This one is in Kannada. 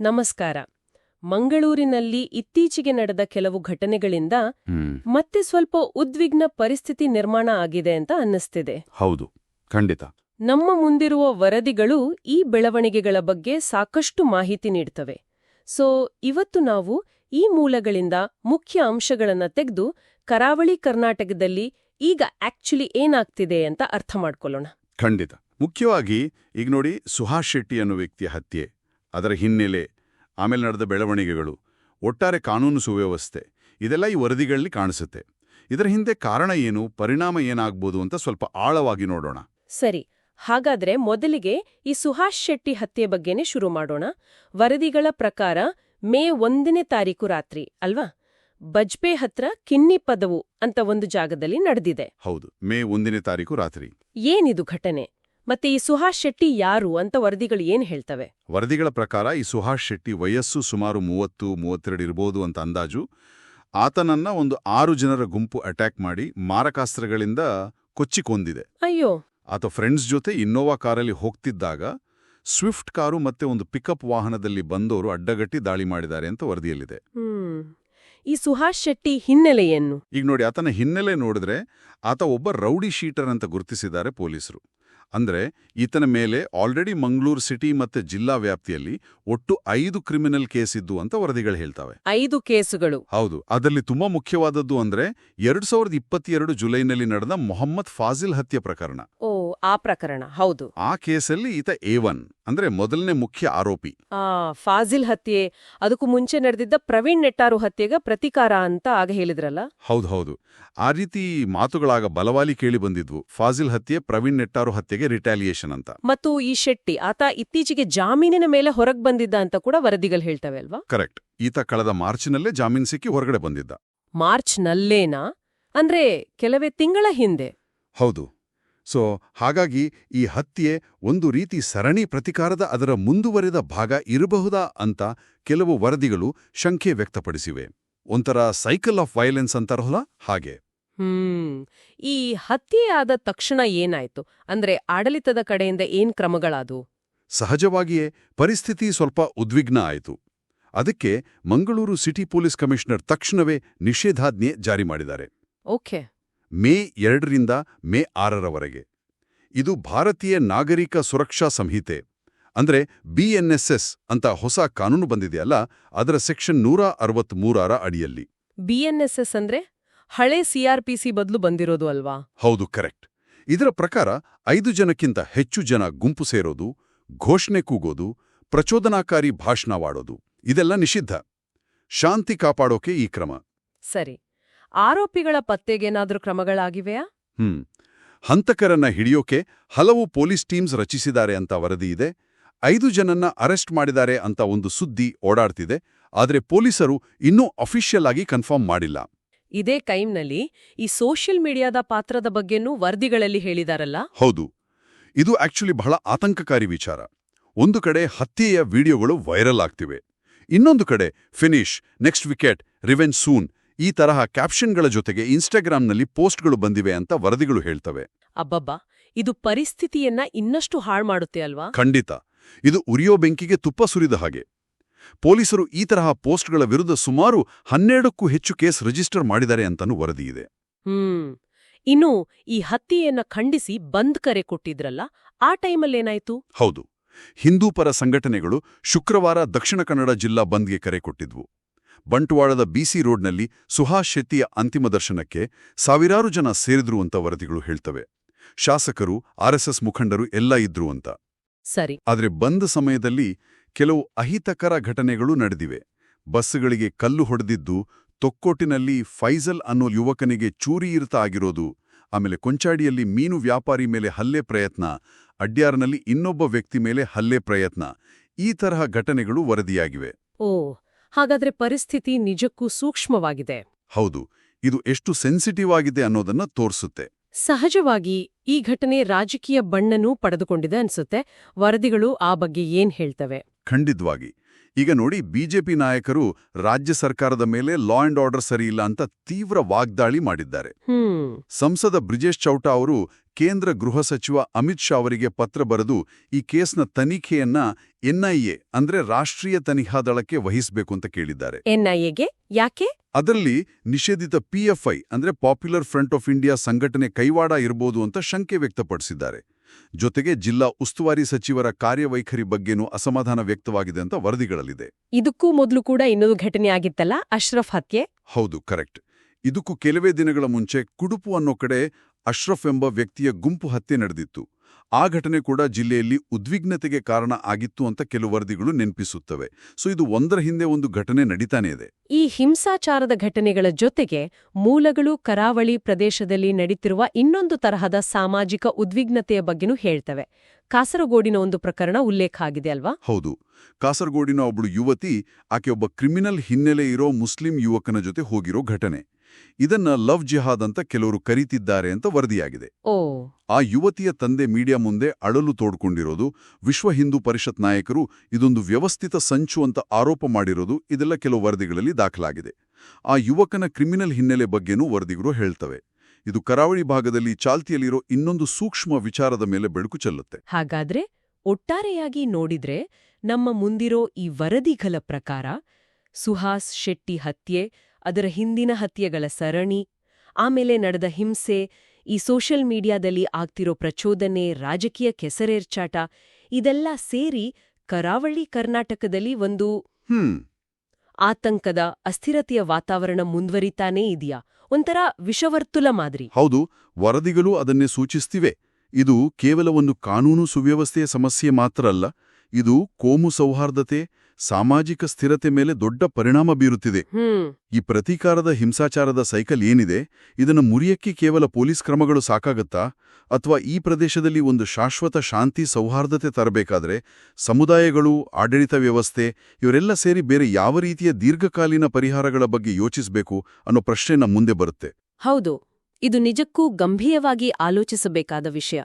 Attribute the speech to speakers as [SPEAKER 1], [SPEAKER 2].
[SPEAKER 1] ನಮಸ್ಕಾರ. ಮಂಗಳೂರಿನಲ್ಲಿ ಇತ್ತೀಚೆಗೆ ನಡೆದ ಕೆಲವು ಘಟನೆಗಳಿಂದ ಮತ್ತೆ ಸ್ವಲ್ಪ ಉದ್ವಿಗ್ನ ಪರಿಸ್ಥಿತಿ ನಿರ್ಮಾಣ ಆಗಿದೆ ಅಂತ ಅನ್ನಿಸ್ತಿದೆ.
[SPEAKER 2] ಹೌದು ಖಂಡಿತ.
[SPEAKER 1] ನಮ್ಮ ಮುಂದಿರುವ ವರದಿಗಳು ಈ ಬೆಳವಣಿಗೆಗಳ ಬಗ್ಗೆ ಸಾಕಷ್ಟು ಮಾಹಿತಿ ನೀಡ್ತವೆ. ಸೊ ಇವತ್ತು ನಾವು ಈ ಮೂಲಗಳಿಂದ ಮುಖ್ಯ ಅಂಶಗಳನ್ನು ತೆಗೆದು ಕರಾವಳಿ ಕರ್ನಾಟಕದಲ್ಲಿ ಈಗ ಆಕ್ಚುಲಿ ಏನಾಗ್ತಿದೆ ಅಂತ ಅರ್ಥ ಮಾಡ್ಕೊಳ್ಳೋಣ.
[SPEAKER 2] ಖಂಡಿತ. ಮುಖ್ಯವಾಗಿ ಈಗ ನೋಡಿ ಸುಹಾಸ್ ಶೆಟ್ಟಿ ಅನ್ನೋ ವ್ಯಕ್ತಿಯ ಹತ್ಯೆ. ಅದರ ಹಿನ್ನೆಲೆ ಆಮೇಲೆ ನಡೆದ ಬೆಳವಣಿಗೆಗಳು ಒಟ್ಟಾರೆ ಕಾನೂನು ಸುವ್ಯವಸ್ಥೆ ಇದೆಲ್ಲ ಈ ವರದಿಗಳಲ್ಲಿ ಕಾಣಿಸುತ್ತೆ. ಇದರ ಹಿಂದೆ ಕಾರಣ ಏನು ಪರಿಣಾಮ ಏನಾಗ್ಬೋದು ಅಂತ ಸ್ವಲ್ಪ ಆಳವಾಗಿ ನೋಡೋಣ.
[SPEAKER 1] ಸರಿ ಹಾಗಾದ್ರೆ ಮೊದಲಿಗೆ ಈ ಸುಹಾಸ್ ಶೆಟ್ಟಿ ಹತ್ಯೆ ಬಗ್ಗೆನೇ ಶುರು ಮಾಡೋಣ. ವರದಿಗಳ ಪ್ರಕಾರ ಮೇ ಒಂದನೇ ತಾರೀಕು ರಾತ್ರಿ ಅಲ್ವಾ? ಬಜ್ಪೆ ಹತ್ರ ಕಿನ್ನಿ ಪದವು ಅಂತ ಒಂದು ಜಾಗದಲ್ಲಿ ನಡೆದಿದೆ.
[SPEAKER 2] ಹೌದು ಮೇ ಒಂದನೇ ತಾರೀಕು ರಾತ್ರಿ.
[SPEAKER 1] ಏನಿದು ಘಟನೆ? ಮತ್ತೆ ಈ ಸುಹಾಸ್ ಶೆಟ್ಟಿ ಯಾರು ಅಂತ ವರದಿಗಳು ಏನ್ ಹೇಳ್ತವೆ?
[SPEAKER 2] ವರದಿಗಳ ಪ್ರಕಾರ ಈ ಸುಹಾಸ್ ಶೆಟ್ಟಿ ವಯಸ್ಸು ಸುಮಾರು ಮೂವತ್ತು ಮೂವತ್ತೆರಡು ಇರಬಹುದು ಅಂತ ಅಂದಾಜು. ಆತನನ್ನ ಒಂದು ಆರು ಜನರ ಗುಂಪು ಅಟ್ಯಾಕ್ ಮಾಡಿ ಮಾರಕಾಸ್ತ್ರಗಳಿಂದ ಕೊಚ್ಚಿ ಕೊಂದಿದೆ.
[SPEAKER 1] ಅಯ್ಯೋ.
[SPEAKER 2] ಆತ ಫ್ರೆಂಡ್ಸ್ ಜೊತೆ ಇನ್ನೋವಾ ಕಾರಲ್ಲಿ ಹೋಗ್ತಿದ್ದಾಗ ಸ್ವಿಫ್ಟ್ ಕಾರು ಮತ್ತೆ ಒಂದು ಪಿಕಪ್ ವಾಹನದಲ್ಲಿ ಬಂದವರು ಅಡ್ಡಗಟ್ಟಿ ದಾಳಿ ಮಾಡಿದ್ದಾರೆ ಅಂತ ವರದಿಯಲ್ಲಿದೆ.
[SPEAKER 1] ಈ ಸುಹಾಸ್ ಶೆಟ್ಟಿ ಹಿನ್ನೆಲೆಯನ್ನು
[SPEAKER 2] ಈಗ ನೋಡಿ ಆತನ ಹಿನ್ನೆಲೆ ನೋಡಿದ್ರೆ ಆತ ಒಬ್ಬ ರೌಡಿ ಶೀಟರ್ ಅಂತ ಗುರುತಿಸಿದ್ದಾರೆ ಪೊಲೀಸರು. ಅಂದ್ರೆ ಈತನ ಮೇಲೆ ಆಲ್ರೆಡಿ ಮಂಗಳೂರು ಸಿಟಿ ಮತ್ತೆ ಜಿಲ್ಲಾ ವ್ಯಾಪ್ತಿಯಲ್ಲಿ ಒಟ್ಟು ಐದು ಕ್ರಿಮಿನಲ್ ಕೇಸ್ ಇದ್ದು ಅಂತ ವರದಿಗಳು ಹೇಳ್ತವೆ.
[SPEAKER 1] ಐದು ಕೇಸುಗಳು.
[SPEAKER 2] ಹೌದು ಅದರಲ್ಲಿ ತುಂಬಾ ಮುಖ್ಯವಾದದ್ದು ಅಂದ್ರೆ ಎರಡ್ ಸಾವಿರದ ಇಪ್ಪತ್ತೆರಡು ಜುಲೈನಲ್ಲಿ ನಡೆದ ಮೊಹಮ್ಮದ್ ಫಾಜಿಲ್ ಹತ್ಯೆ ಪ್ರಕರಣ.
[SPEAKER 1] ಓ ಆ ಪ್ರಕರಣ ಹೌದು.
[SPEAKER 2] ಆ ಕೇಸಲ್ಲಿ ಈತ ಎ ಒನ್ ಅಂದ್ರೆ ಮೊದಲನೇ ಮುಖ್ಯ ಆರೋಪಿ.
[SPEAKER 1] ಆ ಫಾಜಿಲ್ ಹತ್ಯೆ ಅದಕ್ಕೂ ಮುಂಚೆ ನಡೆದಿದ್ದ ಪ್ರವೀಣ್ ನೆಟ್ಟಾರು ಹತ್ಯೆಗ ಪ್ರತಿಕಾರ ಅಂತ ಆಗ ಹೇಳಿದ್ರಲ್ಲ?
[SPEAKER 2] ಹೌದು ಹೌದು. ಆ ರೀತಿ ಮಾತುಗಳಾಗ ಬಲವಾಲಿ ಕೇಳಿ ಬಂದಿದ್ವು. ಫಾಜಿಲ್ ಹತ್ಯೆ ಪ್ರವೀಣ್ ನೆಟ್ಟಾರು ಹತ್ಯೆಗೆ ರಿಟಾಲಿಯೇಷನ್ ಅಂತ.
[SPEAKER 1] ಮತ್ತು ಈ ಶೆಟ್ಟಿ ಆತ ಇತ್ತೀಚೆಗೆ ಜಾಮೀನಿನ ಮೇಲೆ ಹೊರಗ್ ಬಂದಿದ್ದ ಅಂತ ಕೂಡ ವರದಿಗಳು ಹೇಳ್ತವೆ ಅಲ್ವಾ?
[SPEAKER 2] ಕರೆಕ್ಟ್. ಈತ ಕಳೆದ ಮಾರ್ಚ್ನಲ್ಲೇ ಜಾಮೀನ್ ಸಿಕ್ಕಿ ಹೊರಗಡೆ ಬಂದಿದ್ದ.
[SPEAKER 1] ಮಾರ್ಚ್ ನಲ್ಲೇನಾ ಅಂದ್ರೆ ಕೆಲವೇ ತಿಂಗಳ ಹಿಂದೆ.
[SPEAKER 2] ಹೌದು. ಸೊ ಹಾಗಾಗಿ ಈ ಹತ್ಯೆ ಒಂದು ರೀತಿ ಸರಣಿ ಪ್ರತಿಕಾರದ ಅದರ ಮುಂದುವರೆದ ಭಾಗ ಇರಬಹುದಾ ಅಂತ ಕೆಲವು ವರದಿಗಳು ಶಂಕೆ ವ್ಯಕ್ತಪಡಿಸಿವೆ. ಒಂಥರ ಸೈಕಲ್ ಆಫ್ ವೈಲೆನ್ಸ್ ಅಂತಾರಲ್ಲ ಹಾಗೆ.
[SPEAKER 1] ಹ್ಮ್. ಈ ಹತ್ಯೆಯಾದ ತಕ್ಷಣ ಏನಾಯ್ತು? ಅಂದ್ರೆ ಆಡಳಿತದ ಕಡೆಯಿಂದ ಏನ್ ಕ್ರಮಗಳಾದವು?
[SPEAKER 2] ಸಹಜವಾಗಿಯೇ ಪರಿಸ್ಥಿತಿ ಸ್ವಲ್ಪ ಉದ್ವಿಗ್ನ ಆಯಿತು. ಅದಕ್ಕೆ ಮಂಗಳೂರು ಸಿಟಿ ಪೊಲೀಸ್ ಕಮಿಷನರ್ ತಕ್ಷಣವೇ ನಿಷೇಧಾಜ್ಞೆ ಜಾರಿ ಮಾಡಿದ್ದಾರೆ.
[SPEAKER 1] ಓಕೆ.
[SPEAKER 2] ಮೇ ಎರಡರಿಂದ ಮೇ ಆರರವರೆಗೆ. ಇದು ಭಾರತೀಯ ನಾಗರಿಕ ಸುರಕ್ಷಾ ಸಂಹಿತೆ. ಅಂದ್ರೆ ಬಿಎನ್ಎಸ್ಎಸ್ ಅಂತ ಹೊಸ ಕಾನೂನು ಬಂದಿದೆಯಲ್ಲ ಅದರ ಸೆಕ್ಷನ್ ನೂರ ಅರವತ್ಮೂರರ ಅಡಿಯಲ್ಲಿ.
[SPEAKER 1] ಬಿಎನ್ಎಸ್ಎಸ್ ಅಂದ್ರೆ ಹಳೆ ಸಿಆರ್ಪಿಸಿ ಬದಲು ಬಂದಿರೋದು ಅಲ್ವಾ?
[SPEAKER 2] ಹೌದು ಕರೆಕ್ಟ್. ಇದರ ಪ್ರಕಾರ ಐದು ಜನಕ್ಕಿಂತ ಹೆಚ್ಚು ಜನ ಗುಂಪು ಸೇರೋದು ಘೋಷಣೆ ಕೂಗೋದು ಪ್ರಚೋದನಾಕಾರಿ ಭಾಷಣವಾಡೋದು ಇದೆಲ್ಲ ನಿಷಿದ್ಧ. ಶಾಂತಿ ಕಾಪಾಡೋಕೆ ಈ ಕ್ರಮ.
[SPEAKER 1] ಸರಿ. ಆರೋಪಿಗಳ ಪತ್ತೆಗೇನಾದ್ರೂ ಕ್ರಮಗಳಾಗಿವೆಯಾ?
[SPEAKER 2] ಹ್ಮ್. ಹಂತಕರನ್ನ ಹಿಡಿಯೋಕೆ ಹಲವು ಪೊಲೀಸ್ ಟೀಮ್ಸ್ ರಚಿಸಿದ್ದಾರೆ ಅಂತ ವರದಿ ಇದೆ. ಐದು ಜನನ್ನ ಅರೆಸ್ಟ್ ಮಾಡಿದ್ದಾರೆ ಅಂತ ಒಂದು ಸುದ್ದಿ ಓಡಾಡ್ತಿದೆ. ಆದರೆ ಪೊಲೀಸರು ಇನ್ನೂ ಅಫಿಷಿಯಲ್ ಆಗಿ ಕನ್ಫರ್ಮ್ ಮಾಡಿಲ್ಲ.
[SPEAKER 1] ಇದೇ ಟೈಮ್ನಲ್ಲಿ ಈ ಸೋಷಿಯಲ್ ಮೀಡಿಯಾದ ಪಾತ್ರದ ಬಗ್ಗೆನೂ ವರದಿಗಳಲ್ಲಿ ಹೇಳಿದಾರಲ್ಲ?
[SPEAKER 2] ಹೌದು. ಇದು ಆಕ್ಚುಲಿ ಬಹಳ ಆತಂಕಕಾರಿ ವಿಚಾರ. ಒಂದು ಕಡೆ ಹತ್ಯೆಯ ವಿಡಿಯೋಗಳು ವೈರಲ್ ಆಗ್ತಿವೆ. ಇನ್ನೊಂದು ಕಡೆ ಫಿನಿಶ್ ನೆಕ್ಸ್ಟ್ ವಿಕೆಟ್ ರಿವೆನ್ ಸೂನ್ ಈ ತರಹ ಕ್ಯಾಪ್ಷನ್ಗಳ ಜೊತೆಗೆ ಇನ್ಸ್ಟಾಗ್ರಾಂನಲ್ಲಿ ಪೋಸ್ಟ್ಗಳು ಬಂದಿವೆ ಅಂತ ವರದಿಗಳು ಹೇಳ್ತವೆ.
[SPEAKER 1] ಅಬ್ಬಬ್ಬಾ! ಇದು ಪರಿಸ್ಥಿತಿಯನ್ನ ಇನ್ನಷ್ಟು ಹಾಳು ಮಾಡುತ್ತೆ ಅಲ್ವಾ?
[SPEAKER 2] ಖಂಡಿತ. ಇದು ಉರಿಯೋ ಬೆಂಕಿಗೆ ತುಪ್ಪ ಸುರಿದ ಹಾಗೆ. ಪೊಲೀಸರು ಈ ತರಹ ಪೋಸ್ಟ್ಗಳ ವಿರುದ್ಧ ಸುಮಾರು ಹನ್ನೆರಡಕ್ಕೂ ಹೆಚ್ಚು ಕೇಸ್ ರಿಜಿಸ್ಟರ್ ಮಾಡಿದ್ದಾರೆ ಅಂತನೂ ಇದೆ.
[SPEAKER 1] ಹ್ಮ್. ಇನ್ನು ಈ ಹತ್ಯೆಯನ್ನ ಖಂಡಿಸಿ ಬಂದ್ ಕರೆ ಕೊಟ್ಟಿದ್ರಲ್ಲ ಆ ಟೈಮಲ್ಲೇನಾಯ್ತು
[SPEAKER 2] ಹೌದು. ಹಿಂದೂ ಪರ ಸಂಘಟನೆಗಳು ಶುಕ್ರವಾರ ದಕ್ಷಿಣ ಕನ್ನಡ ಜಿಲ್ಲಾ ಬಂದ್ಗೆ ಕರೆ ಕೊಟ್ಟಿದ್ವು. ಬಂಟ್ವಾಳದ ಬಿಸಿ ರೋಡ್ನಲ್ಲಿ ಸುಹಾಸ್ ಶೆಟ್ಟಿಯ ಅಂತಿಮ ದರ್ಶನಕ್ಕೆ ಸಾವಿರಾರು ಜನ ಸೇರಿದ್ರು ಅಂತ ವರದಿಗಳು ಹೇಳ್ತವೆ. ಶಾಸಕರು ಆರ್ಎಸ್ಎಸ್ ಮುಖಂಡರು ಎಲ್ಲ ಇದ್ರು ಅಂತ.
[SPEAKER 1] ಸರಿ.
[SPEAKER 2] ಆದರೆ ಬಂದ ಸಮಯದಲ್ಲಿ ಕೆಲವು ಅಹಿತಕರ ಘಟನೆಗಳು ನಡೆದಿವೆ. ಬಸ್ಸುಗಳಿಗೆ ಕಲ್ಲು ಹೊಡೆದಿದ್ದು ತೊಕ್ಕೋಟಿನಲ್ಲಿ ಫೈಜಲ್ ಅನ್ನೋ ಯುವಕನಿಗೆ ಚೂರಿಯಿರ್ತ ಆಗಿರೋದು ಆಮೇಲೆ ಕೊಂಚಾಡಿಯಲ್ಲಿ ಮೀನು ವ್ಯಾಪಾರಿ ಮೇಲೆ ಹಲ್ಲೆ ಪ್ರಯತ್ನ ಅಡ್ಯಾರ್ನಲ್ಲಿ ಇನ್ನೊಬ್ಬ ವ್ಯಕ್ತಿ ಮೇಲೆ ಹಲ್ಲೆ ಪ್ರಯತ್ನ ಈ ತರಹ ಘಟನೆಗಳು ವರದಿಯಾಗಿವೆ.
[SPEAKER 1] ಓ ಹಾಗಾದ್ರೆ ಪರಿಸ್ಥಿತಿ ನಿಜಕ್ಕೂ ಸೂಕ್ಷ್ಮವಾಗಿದೆ.
[SPEAKER 2] ಹೌದು ಇದು ಎಷ್ಟು ಸೆನ್ಸಿಟಿವ್ ಆಗಿದೆ ಅನ್ನೋದನ್ನ ತೋರಿಸುತ್ತೆ.
[SPEAKER 1] ಸಹಜವಾಗಿ ಈ ಘಟನೆ ರಾಜಕೀಯ ಬಣ್ಣನೂ ಪಡೆದುಕೊಂಡಿದೆ ಅನ್ಸುತ್ತೆ. ವರದಿಗಳು ಆ ಬಗ್ಗೆ ಏನ್ ಹೇಳ್ತವೆ?
[SPEAKER 2] ಖಂಡಿತವಾಗಿ. ಈಗ ನೋಡಿ ಬಿಜೆಪಿ ನಾಯಕರು ರಾಜ್ಯ ಸರ್ಕಾರದ ಮೇಲೆ ಲಾ ಅಂಡ್ ಆರ್ಡರ್ ಸರಿಯಿಲ್ಲ ಅಂತ ತೀವ್ರ ವಾಗ್ದಾಳಿ ಮಾಡಿದ್ದಾರೆ. ಸಂಸದ ಬ್ರಿಜೇಶ್ ಚೌಟಾ ಅವರು ಕೇಂದ್ರ ಗೃಹ ಸಚಿವ ಅಮಿತ್ ಶಾ ಅವರಿಗೆ ಪತ್ರ ಬರೆದು ಈ ಕೇಸ್ನ ತನಿಖೆಯನ್ನ ಎನ್ಐಎ ಅಂದ್ರೆ ರಾಷ್ಟ್ರೀಯ ತನಿಖಾ ದಳಕ್ಕೆ ವಹಿಸಬೇಕು ಅಂತ ಕೇಳಿದ್ದಾರೆ.
[SPEAKER 1] ಎನ್ಐಎಗೆ ಯಾಕೆ?
[SPEAKER 2] ಅದರಲ್ಲಿ ನಿಷೇಧಿತ ಪಿಎಫ್ಐ ಅಂದ್ರೆ ಪಾಪ್ಯುಲರ್ ಫ್ರಂಟ್ ಆಫ್ ಇಂಡಿಯಾ ಸಂಘಟನೆ ಕೈವಾಡ ಇರಬಹುದು ಅಂತ ಶಂಕೆ ವ್ಯಕ್ತಪಡಿಸಿದ್ದಾರೆ. ಜೊತೆಗೆ ಜಿಲ್ಲಾ ಉಸ್ತುವಾರಿ ಸಚಿವರ ಕಾರ್ಯವೈಖರಿ ಬಗ್ಗೆನೂ ಅಸಮಾಧಾನ ವ್ಯಕ್ತವಾಗಿದೆ ಅಂತ ವರದಿಗಳಲ್ಲಿದೆ.
[SPEAKER 1] ಇದಕ್ಕೂ ಮೊದಲು ಕೂಡ ಇನ್ನೊಂದು ಘಟನೆ ಆಗಿತ್ತಲ್ಲ ಅಶ್ರಫ್ ಹತ್ಯೆ?
[SPEAKER 2] ಹೌದು ಕರೆಕ್ಟ್. ಇದಕ್ಕೂ ಕೆಲವೇ ದಿನಗಳ ಮುಂಚೆ ಕುಡುಪು ಅನ್ನೋ ಕಡೆ ಅಶ್ರಫ್ ಎಂಬ ವ್ಯಕ್ತಿಯ ಗುಂಪು ಹತ್ಯೆ ನಡೆದಿತ್ತು. ಆ ಘಟನೆ ಕೂಡ ಜಿಲ್ಲೆಯಲ್ಲಿ ಉದ್ವಿಗ್ನತೆಗೆ ಕಾರಣ ಆಗಿತ್ತು ಅಂತ ಕೆಲವು ವರದಿಗಳು ನೆನಪಿಸುತ್ತವೆ. ಸೊ ಇದು ಒಂದರ ಹಿಂದೆ ಒಂದು ಘಟನೆ ನಡೀತಾನೆ ಇದೆ.
[SPEAKER 1] ಈ ಹಿಂಸಾಚಾರದ ಘಟನೆಗಳ ಜೊತೆಗೆ ಮೂಲಗಳು ಕರಾವಳಿ ಪ್ರದೇಶದಲ್ಲಿ ನಡೀತಿರುವ ಇನ್ನೊಂದು ತರಹದ ಸಾಮಾಜಿಕ ಉದ್ವಿಗ್ನತೆಯ ಬಗ್ಗೆನೂ ಹೇಳ್ತವೆ. ಕಾಸರಗೋಡಿನ ಒಂದು ಪ್ರಕರಣ ಉಲ್ಲೇಖ ಆಗಿದೆ ಅಲ್ವಾ?
[SPEAKER 2] ಹೌದು. ಕಾಸರಗೋಡಿನ ಒಬ್ಳು ಯುವತಿ ಆಕೆ ಒಬ್ಬ ಕ್ರಿಮಿನಲ್ ಹಿನ್ನೆಲೆ ಇರೋ ಮುಸ್ಲಿಂ ಯುವಕನ ಜೊತೆ ಹೋಗಿರೋ ಘಟನೆ. ಇದನ್ನ ಲವ್ ಜಿಹಾದ್ ಅಂತ ಕೆಲವರು ಕರೀತಿದ್ದಾರೆ ಅಂತ ವರದಿಯಾಗಿದೆ. ಆ ಯುವತಿಯ ತಂದೆ ಮೀಡಿಯಾ ಮುಂದೆ ಅಳಲು ತೋಡ್ಕೊಂಡಿರೋದು ವಿಶ್ವ ಹಿಂದೂ ಪರಿಷತ್ ನಾಯಕರು ಇದೊಂದು ವ್ಯವಸ್ಥಿತ ಸಂಚು ಅಂತ ಆರೋಪ ಮಾಡಿರೋದು ಇದೆಲ್ಲ ಕೆಲವು ವರದಿಗಳಲ್ಲಿ ದಾಖಲಾಗಿದೆ. ಆ ಯುವಕನ ಕ್ರಿಮಿನಲ್ ಹಿನ್ನೆಲೆ ಬಗ್ಗೆನೂ ವರದಿಗಳು ಹೇಳ್ತವೆ. ಇದು ಕರಾವಳಿ ಭಾಗದಲ್ಲಿ ಚಾಲ್ತಿಯಲ್ಲಿರೋ ಇನ್ನೊಂದು ಸೂಕ್ಷ್ಮ ವಿಚಾರದ ಮೇಲೆ ಬೆಳಕು ಚೆಲ್ಲುತ್ತೆ.
[SPEAKER 1] ಹಾಗಾದ್ರೆ ಒಟ್ಟಾರೆಯಾಗಿ ನೋಡಿದ್ರೆ ನಮ್ಮ ಮುಂದಿರೋ ಈ ವರದಿಗಳ ಪ್ರಕಾರ ಸುಹಾಸ್ ಶೆಟ್ಟಿ ಹತ್ಯೆ, ಅದರ ಹಿಂದಿನ ಹತ್ಯೆಗಳ ಸರಣಿ, ಆಮೇಲೆ ನಡೆದ ಹಿಂಸೆ ಈ ಸೋಷಿಯಲ್ ಮೀಡಿಯಾದಲ್ಲಿ ಆಗ್ತಿರೋ ಪ್ರಚೋದನೆ ರಾಜಕೀಯ ಕೆಸರೇರ್ಚಾಟ ಇದೆಲ್ಲ ಸೇರಿ ಕರಾವಳಿ ಕರ್ನಾಟಕದಲ್ಲಿ ಒಂದು
[SPEAKER 2] ಹ್ಮ್.
[SPEAKER 1] ಆತಂಕದ ಅಸ್ಥಿರತೆಯ ವಾತಾವರಣ ಮುಂದುವರಿತಾನೇ ಇದೆಯಾ? ಒಂಥರ ವಿಷವರ್ತುಲ ಮಾದರಿ.
[SPEAKER 2] ಹೌದು ವರದಿಗಳು ಅದನ್ನೇ ಸೂಚಿಸ್ತಿವೆ. ಇದು ಕೇವಲ ಒಂದು ಕಾನೂನು ಸುವ್ಯವಸ್ಥೆಯ ಸಮಸ್ಯೆ ಮಾತ್ರ ಅಲ್ಲ ಇದು ಕೋಮು ಸೌಹಾರ್ದತೆ ಸಾಮಾಜಿಕ ಸ್ಥಿರತೆ ಮೇಲೆ ದೊಡ್ಡ ಪರಿಣಾಮ ಬೀರುತ್ತಿದೆ. ಈ ಪ್ರತೀಕಾರದ ಹಿಂಸಾಚಾರದ ಸೈಕಲ್ ಏನಿದೆ? ಇದನ್ನು ಮುರಿಯಕ್ಕೆ ಕೇವಲ ಪೊಲೀಸ್ ಕ್ರಮಗಳು ಸಾಕಾಗತ್ತಾ? ಅಥವಾ ಈ ಪ್ರದೇಶದಲ್ಲಿ ಒಂದು ಶಾಶ್ವತ ಶಾಂತಿ ಸೌಹಾರ್ದತೆ ತರಬೇಕಾದರೆ ಸಮುದಾಯಗಳು ಆಡಳಿತ ವ್ಯವಸ್ಥೆ ಇವರೆಲ್ಲ ಸೇರಿ ಬೇರೆ ಯಾವ ರೀತಿಯ ದೀರ್ಘಕಾಲೀನ ಪರಿಹಾರಗಳ ಬಗ್ಗೆ ಯೋಚಿಸಬೇಕು ಅನ್ನೋ ಪ್ರಶ್ನೆ ನಮ್ಮ ಮುಂದೆ ಬರುತ್ತೆ.
[SPEAKER 1] ಹೌದು. ಇದು ನಿಜಕ್ಕೂ ಗಂಭೀರವಾಗಿ ಆಲೋಚಿಸಬೇಕಾದ ವಿಷಯ.